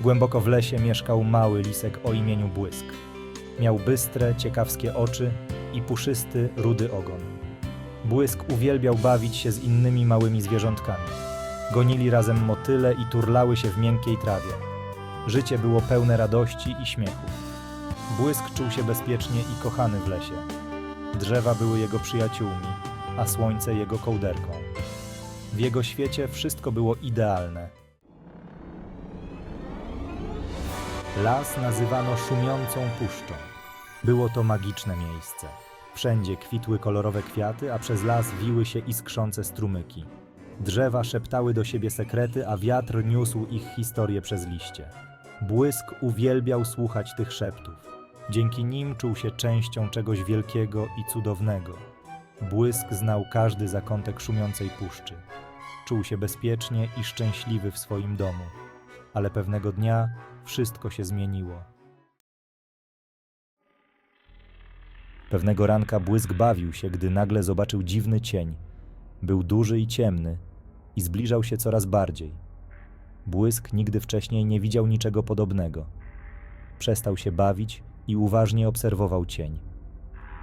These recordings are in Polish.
Głęboko w lesie mieszkał mały lisek o imieniu Błysk. Miał bystre, ciekawskie oczy i puszysty, rudy ogon. Błysk uwielbiał bawić się z innymi małymi zwierzątkami. Gonili razem motyle i turlały się w miękkiej trawie. Życie było pełne radości i śmiechu. Błysk czuł się bezpiecznie i kochany w lesie. Drzewa były jego przyjaciółmi, a słońce jego kołderką. W jego świecie wszystko było idealne. Las nazywano szumiącą puszczą. Było to magiczne miejsce. Wszędzie kwitły kolorowe kwiaty, a przez las wiły się iskrzące strumyki. Drzewa szeptały do siebie sekrety, a wiatr niósł ich historie przez liście. Błysk uwielbiał słuchać tych szeptów. Dzięki nim czuł się częścią czegoś wielkiego i cudownego. Błysk znał każdy zakątek szumiącej puszczy. Czuł się bezpiecznie i szczęśliwy w swoim domu. Ale pewnego dnia wszystko się zmieniło. Pewnego ranka błysk bawił się, gdy nagle zobaczył dziwny cień. Był duży i ciemny i zbliżał się coraz bardziej. Błysk nigdy wcześniej nie widział niczego podobnego. Przestał się bawić i uważnie obserwował cień.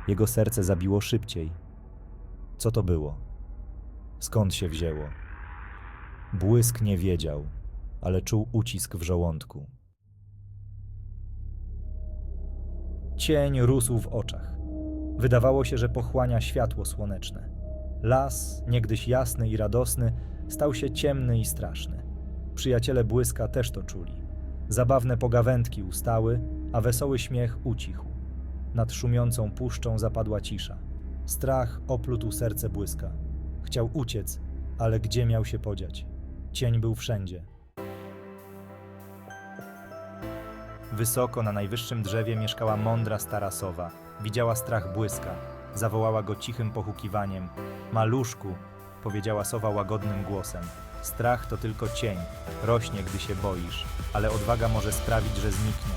Jego serce zabiło szybciej. Co to było? Skąd się wzięło? Błysk nie wiedział, ale czuł ucisk w żołądku. Cień rósł w oczach. Wydawało się, że pochłania światło słoneczne. Las, niegdyś jasny i radosny, stał się ciemny i straszny. Przyjaciele błyska też to czuli. Zabawne pogawędki ustały, a wesoły śmiech ucichł. Nad szumiącą puszczą zapadła cisza. Strach oplótł serce błyska. Chciał uciec, ale gdzie miał się podziać? Cień był wszędzie. Wysoko na najwyższym drzewie mieszkała mądra stara sowa. Widziała strach błyska. Zawołała go cichym pochukiwaniem. Maluszku, powiedziała sowa łagodnym głosem. Strach to tylko cień. Rośnie, gdy się boisz, ale odwaga może sprawić, że zniknie.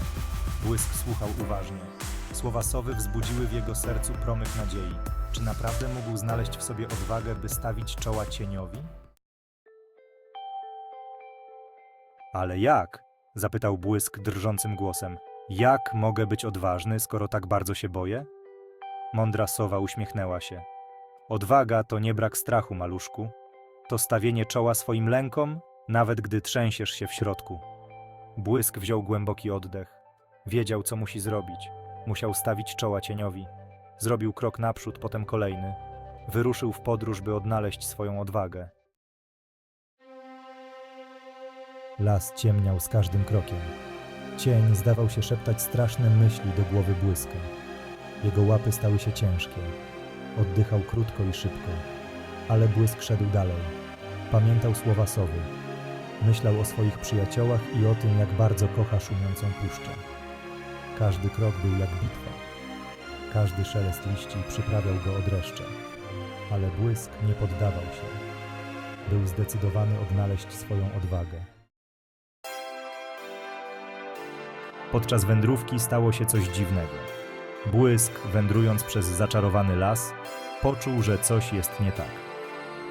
Błysk słuchał uważnie. Słowa sowy wzbudziły w jego sercu promyk nadziei. Czy naprawdę mógł znaleźć w sobie odwagę, by stawić czoła cieniowi? Ale jak? Zapytał błysk drżącym głosem. Jak mogę być odważny, skoro tak bardzo się boję? Mądra sowa uśmiechnęła się. Odwaga to nie brak strachu, maluszku. To stawienie czoła swoim lękom, nawet gdy trzęsiesz się w środku. Błysk wziął głęboki oddech. Wiedział, co musi zrobić. Musiał stawić czoła cieniowi. Zrobił krok naprzód, potem kolejny. Wyruszył w podróż, by odnaleźć swoją odwagę. Las ciemniał z każdym krokiem. Cień zdawał się szeptać straszne myśli do głowy błyska. Jego łapy stały się ciężkie. Oddychał krótko i szybko, ale błysk szedł dalej. Pamiętał słowa sowy. Myślał o swoich przyjaciołach i o tym, jak bardzo kocha szumiącą puszczę. Każdy krok był jak bitwa. Każdy szelest liści przyprawiał go o dreszcze. Ale błysk nie poddawał się. Był zdecydowany odnaleźć swoją odwagę. Podczas wędrówki stało się coś dziwnego. Błysk, wędrując przez zaczarowany las, poczuł, że coś jest nie tak.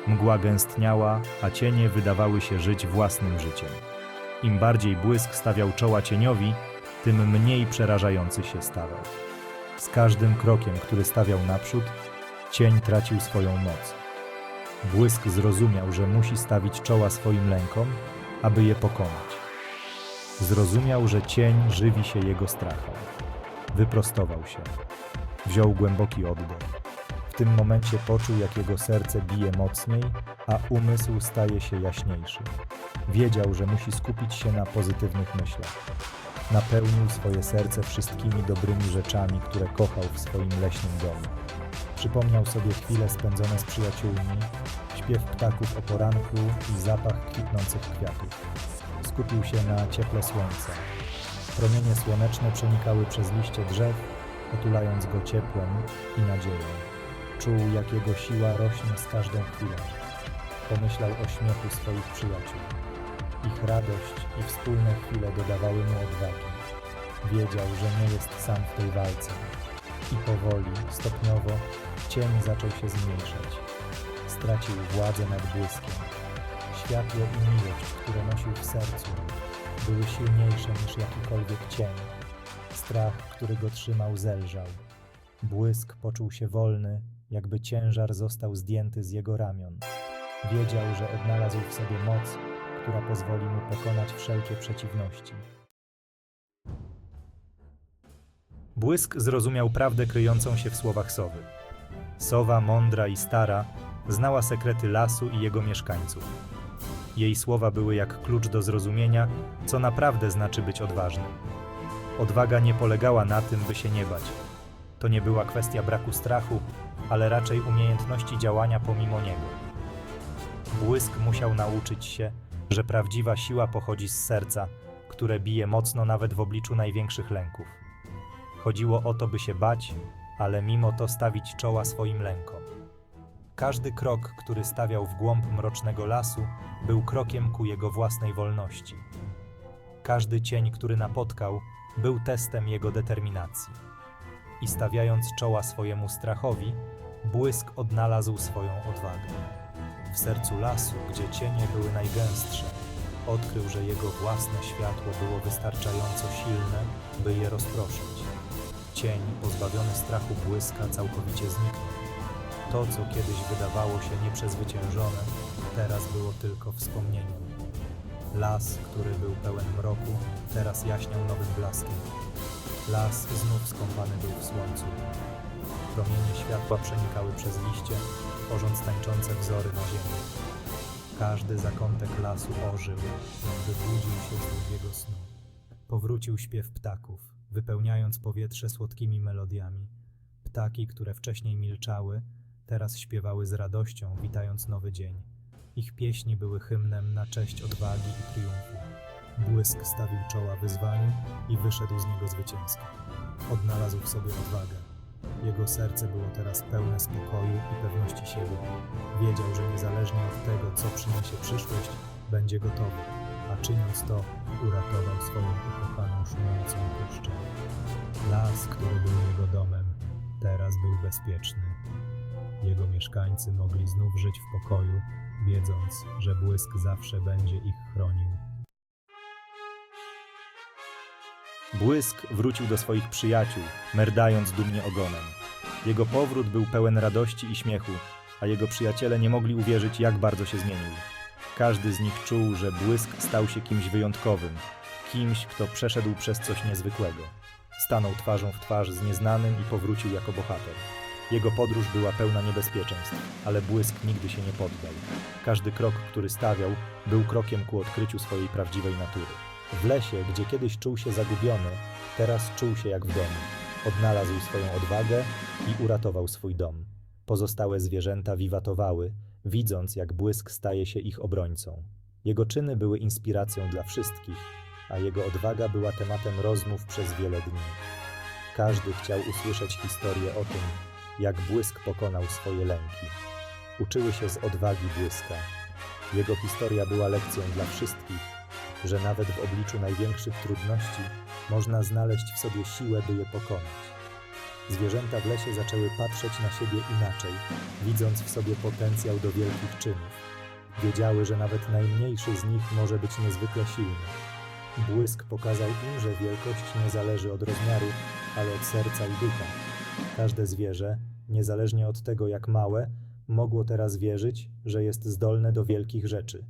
Mgła gęstniała, a cienie wydawały się żyć własnym życiem. Im bardziej błysk stawiał czoła cieniowi, tym mniej przerażający się stawał. Z każdym krokiem, który stawiał naprzód, cień tracił swoją moc. Błysk zrozumiał, że musi stawić czoła swoim lękom, aby je pokonać. Zrozumiał, że cień żywi się jego strachem. Wyprostował się. Wziął głęboki oddech. W tym momencie poczuł, jak jego serce bije mocniej, a umysł staje się jaśniejszy. Wiedział, że musi skupić się na pozytywnych myślach. Napełnił swoje serce wszystkimi dobrymi rzeczami, które kochał w swoim leśnym domu. Przypomniał sobie chwile spędzone z przyjaciółmi, śpiew ptaków o poranku i zapach kwitnących kwiatów. Skupił się na cieple słońca. Promienie słoneczne przenikały przez liście drzew, otulając go ciepłem i nadzieją. Czuł, jak jego siła rośnie z każdą chwilą. Pomyślał o śmiechu swoich przyjaciół. Ich radość i wspólne chwile dodawały mu odwagi. Wiedział, że nie jest sam w tej walce. I powoli, stopniowo, cień zaczął się zmniejszać. Stracił władzę nad błyskiem. Światło i miłość, które nosił w sercu, były silniejsze niż jakikolwiek cień. Strach, który go trzymał, zelżał. Błysk poczuł się wolny, jakby ciężar został zdjęty z jego ramion. Wiedział, że odnalazł w sobie moc, która pozwoli mu pokonać wszelkie przeciwności. Błysk zrozumiał prawdę kryjącą się w słowach sowy. Sowa, mądra i stara, znała sekrety lasu i jego mieszkańców. Jej słowa były jak klucz do zrozumienia, co naprawdę znaczy być odważnym. Odwaga nie polegała na tym, by się nie bać. To nie była kwestia braku strachu, ale raczej umiejętności działania pomimo niego. Błysk musiał nauczyć się, że prawdziwa siła pochodzi z serca, które bije mocno nawet w obliczu największych lęków. Chodziło o to, by się bać, ale mimo to stawić czoła swoim lękom. Każdy krok, który stawiał w głąb mrocznego lasu, był krokiem ku jego własnej wolności. Każdy cień, który napotkał, był testem jego determinacji. I stawiając czoła swojemu strachowi, błysk odnalazł swoją odwagę. W sercu lasu, gdzie cienie były najgęstsze, odkrył, że jego własne światło było wystarczająco silne, by je rozproszyć. Cień, pozbawiony strachu błyska, całkowicie zniknął. To, co kiedyś wydawało się nieprzezwyciężone, teraz było tylko wspomnieniem. Las, który był pełen mroku, teraz jaśniał nowym blaskiem. Las znów skąpany był w słońcu. Promienie światła przenikały przez liście, tworząc tańczące wzory na ziemi. Każdy zakątek lasu ożył, jakby budził się z długiego snu. Powrócił śpiew ptaków, wypełniając powietrze słodkimi melodiami. Ptaki, które wcześniej milczały, teraz śpiewały z radością, witając nowy dzień. Ich pieśni były hymnem na cześć odwagi i triumfu. Błysk stawił czoła wyzwaniu i wyszedł z niego zwycięsko. Odnalazł w sobie odwagę. Jego serce było teraz pełne spokoju i pewności siebie. Wiedział, że niezależnie od tego, co przyniesie przyszłość, będzie gotowy, a czyniąc to, uratował swoją ukochaną szumiącą puszczę. Las, który był jego domem, teraz był bezpieczny. Jego mieszkańcy mogli znów żyć w pokoju, wiedząc, że błysk zawsze będzie ich chronił. Błysk wrócił do swoich przyjaciół, merdając dumnie ogonem. Jego powrót był pełen radości i śmiechu, a jego przyjaciele nie mogli uwierzyć, jak bardzo się zmienił. Każdy z nich czuł, że błysk stał się kimś wyjątkowym, kimś, kto przeszedł przez coś niezwykłego. Stanął twarzą w twarz z nieznanym i powrócił jako bohater. Jego podróż była pełna niebezpieczeństw, ale błysk nigdy się nie poddał. Każdy krok, który stawiał, był krokiem ku odkryciu swojej prawdziwej natury. W lesie, gdzie kiedyś czuł się zagubiony, teraz czuł się jak w domu. Odnalazł swoją odwagę i uratował swój dom. Pozostałe zwierzęta wiwatowały, widząc jak błysk staje się ich obrońcą. Jego czyny były inspiracją dla wszystkich, a jego odwaga była tematem rozmów przez wiele dni. Każdy chciał usłyszeć historię o tym, jak błysk pokonał swoje lęki. Uczyły się z odwagi błyska. Jego historia była lekcją dla wszystkich, że nawet w obliczu największych trudności można znaleźć w sobie siłę, by je pokonać. Zwierzęta w lesie zaczęły patrzeć na siebie inaczej, widząc w sobie potencjał do wielkich czynów. Wiedziały, że nawet najmniejszy z nich może być niezwykle silny. Błysk pokazał im, że wielkość nie zależy od rozmiaru, ale od serca i ducha. Każde zwierzę, niezależnie od tego jak małe, mogło teraz wierzyć, że jest zdolne do wielkich rzeczy.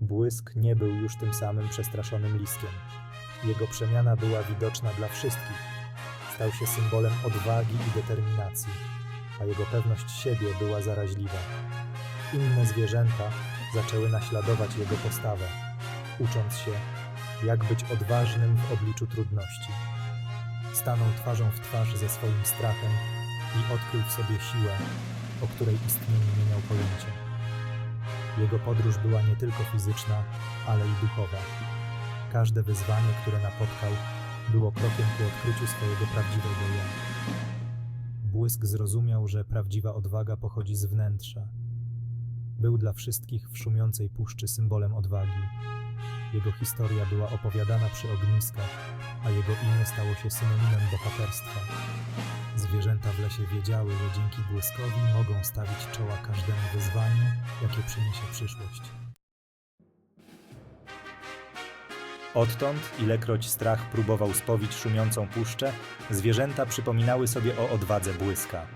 Błysk nie był już tym samym przestraszonym liskiem. Jego przemiana była widoczna dla wszystkich. Stał się symbolem odwagi i determinacji, a jego pewność siebie była zaraźliwa. Inne zwierzęta zaczęły naśladować jego postawę, ucząc się, jak być odważnym w obliczu trudności. Stanął twarzą w twarz ze swoim strachem i odkrył w sobie siłę, o której istnieniu nie miał pojęcia. Jego podróż była nie tylko fizyczna, ale i duchowa. Każde wyzwanie, które napotkał, było krokiem ku odkryciu swojego prawdziwego ja. Błysk zrozumiał, że prawdziwa odwaga pochodzi z wnętrza. Był dla wszystkich w szumiącej puszczy symbolem odwagi. Jego historia była opowiadana przy ogniskach, a jego imię stało się synonimem bohaterstwa. Zwierzęta w lesie wiedziały, że dzięki błyskowi mogą stawić czoła każdemu wyzwaniu, jakie przyniesie przyszłość. Odtąd, ilekroć strach próbował spowić szumiącą puszczę, zwierzęta przypominały sobie o odwadze błyska.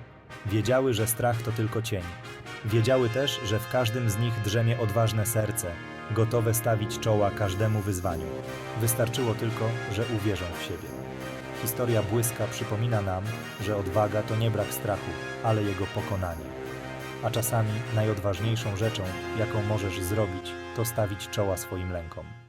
Wiedziały, że strach to tylko cień. Wiedziały też, że w każdym z nich drzemie odważne serce, gotowe stawić czoła każdemu wyzwaniu. Wystarczyło tylko, że uwierzą w siebie. Historia błyska przypomina nam, że odwaga to nie brak strachu, ale jego pokonanie. A czasami najodważniejszą rzeczą, jaką możesz zrobić, to stawić czoła swoim lękom.